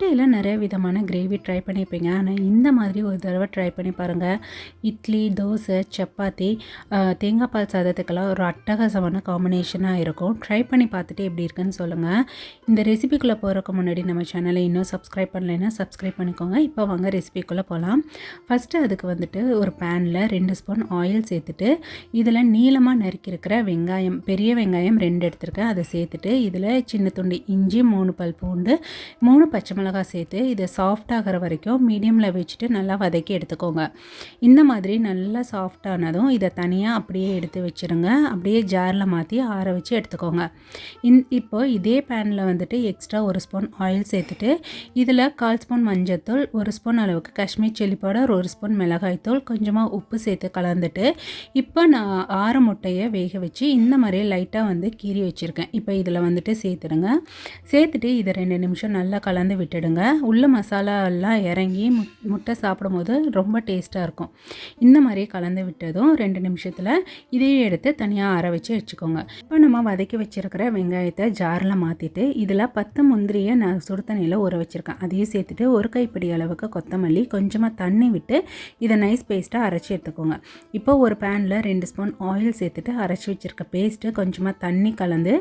முட்டையில் நிறைய விதமான கிரேவி ட்ரை பண்ணியிருப்பீங்க. ஆனால் இந்த மாதிரி ஒரு தடவை ட்ரை பண்ணி பாருங்கள் இட்லி தோசை சப்பாத்தி தேங்காய் பால் சாதத்துக்கெல்லாம் ஒரு அட்டகாசமான காம்பினேஷனாக இருக்கும். ட்ரை பண்ணி பார்த்துட்டு எப்படி இருக்குன்னு சொல்லுங்கள் இந்த ரெசிபிக்குள்ளே போகிறதுக்கு முன்னாடி நம்ம சேனலை இன்னும் சப்ஸ்கிரைப் பண்ணலைன்னா சப்ஸ்கிரைப் பண்ணிக்கோங்க. இப்போ வாங்க ரெசிபிக்குள்ளே போகலாம் ஃபஸ்ட்டு அதுக்கு வந்துட்டு ஒரு பேனில் ரெண்டு ஸ்பூன் ஆயில் சேர்த்துட்டு இதில் நீளமாக நறுக்கியிருக்கிற வெங்காயம் பெரிய வெங்காயம் ரெண்டு எடுத்திருக்கேன். அதை சேர்த்துட்டு இதில் சின்ன துண்டு இஞ்சி மூணு பல் பூண்டு மூணு பச்சை மிளகாய் சேர்த்து இதை சாஃப்ட் ஆகிற வரைக்கும் மீடியமில் வச்சுட்டு நல்லா வதக்கி எடுத்துக்கோங்க. இந்த மாதிரி நல்லா சாஃப்ட் ஆனதும் இதை தனியாக அப்படியே எடுத்து வச்சுருங்க. அப்படியே ஜாரில் மாற்றி ஆற வச்சு எடுத்துக்கோங்க. இன் இப்போ இதே பேனில் வந்துட்டு எக்ஸ்ட்ரா ஒரு ஸ்பூன் ஆயில் சேர்த்துட்டு இதில் கால் ஸ்பூன் மஞ்சத்தூள் ஒரு ஸ்பூன் அளவுக்கு காஷ்மீர் சில்லி பவுடர் ஒரு ஸ்பூன் மிளகாய்த்தூள் கொஞ்சமாக உப்பு சேர்த்து கலந்துட்டு இப்போ நான் ஆற முட்டையை வேக வச்சு இந்த மாதிரி லைட்டாக வந்து கீறி வச்சுருக்கேன். இப்போ இதில் வந்துட்டு சேர்த்துடுங்க. சேர்த்துட்டு இதை ரெண்டு நிமிஷம் நல்லா கலந்து விட்டு விட்டுடுங்க உள்ள மசாலா எல்லாம் இறங்கி மு முட்டை சாப்பிடும்போது ரொம்ப டேஸ்ட்டாக இருக்கும். இந்த மாதிரி கலந்து விட்டதும் ரெண்டு நிமிஷத்தில் இதையும் எடுத்து தனியாக அரை வச்சு வச்சுக்கோங்க. இப்போ நம்ம வதக்கி வச்சிருக்கிற வெங்காயத்தை ஜாரில் மாற்றிட்டு இதில் பத்து முந்திரியை நான் சுடு தண்ணியில் ஊற வச்சுருக்கேன். அதையும் சேர்த்துட்டு ஒரு கைப்பிடி அளவுக்கு கொத்தமல்லி கொஞ்சமாக தண்ணி விட்டு இதை நைஸ் பேஸ்ட்டாக அரைச்சி எடுத்துக்கோங்க. இப்போ ஒரு பேனில் ரெண்டு ஸ்பூன் ஆயில் சேர்த்துட்டு அரைச்சி வச்சுருக்க பேஸ்ட்டு கொஞ்சமாக தண்ணி கலந்து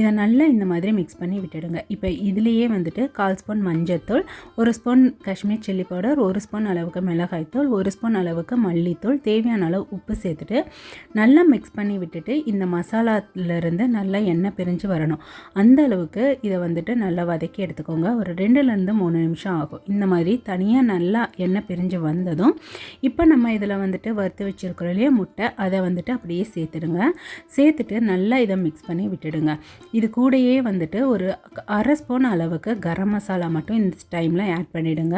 இதை நல்லா இந்த மாதிரி மிக்ஸ் பண்ணி விட்டுடுங்க. இப்போ இதுலேயே வந்துட்டு கால் ஸ்பூன் மஞ்சத்தூள் ஒரு ஸ்பூன் காஷ்மீர் சில்லி பவுடர் ஒரு ஸ்பூன் அளவுக்கு மிளகாய்த்தூள் ஒரு ஸ்பூன் அளவுக்கு மல்லித்தூள் தேவையான அளவு உப்பு சேர்த்துட்டு நல்லா மிக்ஸ் பண்ணி விட்டுட்டு இந்த மசாலாத்துலேருந்து நல்லா எண்ணெய் பிரிஞ்சு வரணும். அந்த அளவுக்கு இதை வந்துட்டு நல்லா வதக்கி எடுத்துக்கோங்க. ஒரு ரெண்டுலேருந்து மூணு நிமிஷம் ஆகும். இந்த மாதிரி தனியாக நல்லா எண்ணெய் பிரிஞ்சு வந்ததும் இப்போ நம்ம இதில் வந்துட்டு வறுத்து வச்சுருக்கிறோம் இல்லையா முட்டை அதை வந்துட்டு அப்படியே சேர்த்துடுங்க. சேர்த்துட்டு நல்லா இதை மிக்ஸ் பண்ணி விட்டுடுங்க. இது கூடயே வந்துட்டு ஒரு அரை ஸ்பூன் அளவுக்கு கரம் மசாலா மட்டும் இந்த டைமில் ஆட் பண்ணிவிடுங்க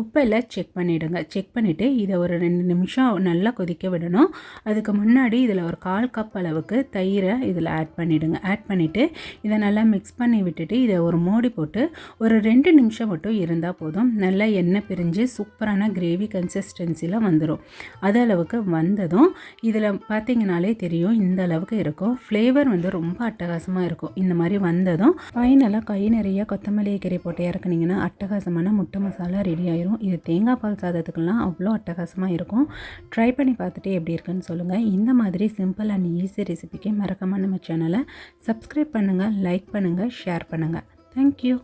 உப்பெல்லாம் செக் பண்ணிவிடுங்க செக் பண்ணிவிட்டு இதை ஒரு ரெண்டு நிமிஷம் நல்லா கொதிக்க விடணும். அதுக்கு முன்னாடி இதில் ஒரு கால் கப் அளவுக்கு தயிரை இதில் ஆட் பண்ணிவிடுங்க ஆட் பண்ணிவிட்டு இதை நல்லா மிக்ஸ் பண்ணி விட்டுட்டு இதை ஒரு மூடி போட்டு ஒரு ரெண்டு நிமிஷம் மட்டும் இருந்தால் போதும். நல்லா எண்ணெய் பிரிஞ்சு சூப்பரான கிரேவி கன்சிஸ்டன்சியில் வந்துடும் அது அளவுக்கு வந்ததும் இதில் பார்த்தீங்கனாலே தெரியும் இந்த அளவுக்கு இருக்கும். ஃப்ளேவர் வந்து ரொம்ப அட்டகாசமாக இருக்கும். இந்த மாதிரி வந்ததும் ஃபைனலாக கை நிறைய கொத்தமல்லி கீரை போட்டு இறக்குனீங்கன்னா அட்டகாசமான முட்டை மசாலா ரெடி ஆயிரும். இது தேங்காய் பால் சாதத்துக்கெல்லாம் அவ்வளோ அட்டகாசமாக இருக்கும். ட்ரை பண்ணி பார்த்துட்டு எப்படி இருக்குன்னு சொல்லுங்கள் இந்த மாதிரி சிம்பிள் அண்ட் ஈஸி ரெசிபிக்கு மறக்காமல் நம்ம சேனலை சப்ஸ்கிரைப் பண்ணுங்கள் லைக் பண்ணுங்கள் ஷேர் பண்ணுங்கள் தேங்க்யூ